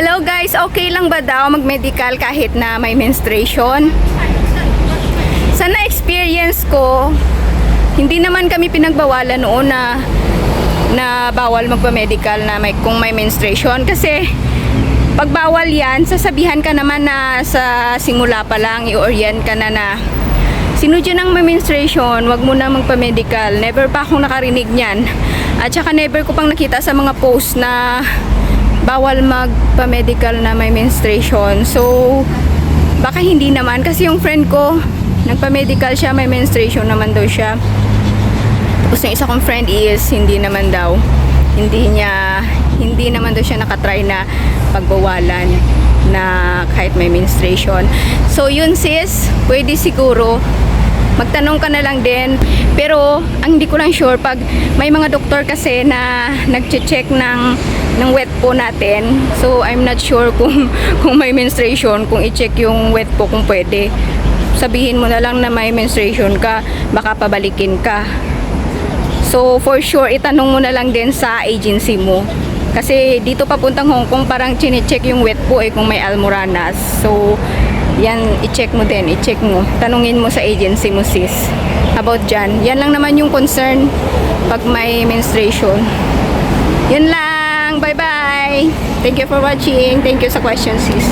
Hello guys, okay lang ba daw mag-medical kahit na may menstruation? Sa na-experience ko, hindi naman kami pinagbawalan noon na na bawal magpa-medical na may, kung may menstruation kasi pag bawal yan, sasabihan ka naman na sa simula pa lang, i-orient ka na na sino dyan ang may menstruation, wag mo na magpa-medical. Never pa akong nakarinig niyan. At saka never ko pang nakita sa mga post na bawal magpa-medical na may menstruation. So, baka hindi naman. Kasi yung friend ko, nagpa-medical siya, may menstruation naman daw siya. Tapos yung isa kong friend is, hindi naman daw. Hindi niya, hindi naman daw siya nakatry na pagbawalan na kahit may menstruation. So, yun sis, pwede siguro magtanong ka na lang din. Pero, ang hindi ko lang sure, pag may mga doktor kasi na nag-check ng, ng wet po natin, so I'm not sure kung, kung may menstruation, kung i-check yung wet po kung pwede. Sabihin mo na lang na may menstruation ka, baka pabalikin ka. So, for sure, itanong mo na lang din sa agency mo. Kasi dito papuntang Hong Kong, parang chine-check yung wet po eh kung may almoranas. So, yan, i-check mo din, i-check mo. Tanungin mo sa agency mo sis about dyan. Yan lang naman yung concern pag may menstruation. Yan lang. Bye-bye. Thank you for watching. Thank you sa questions sis.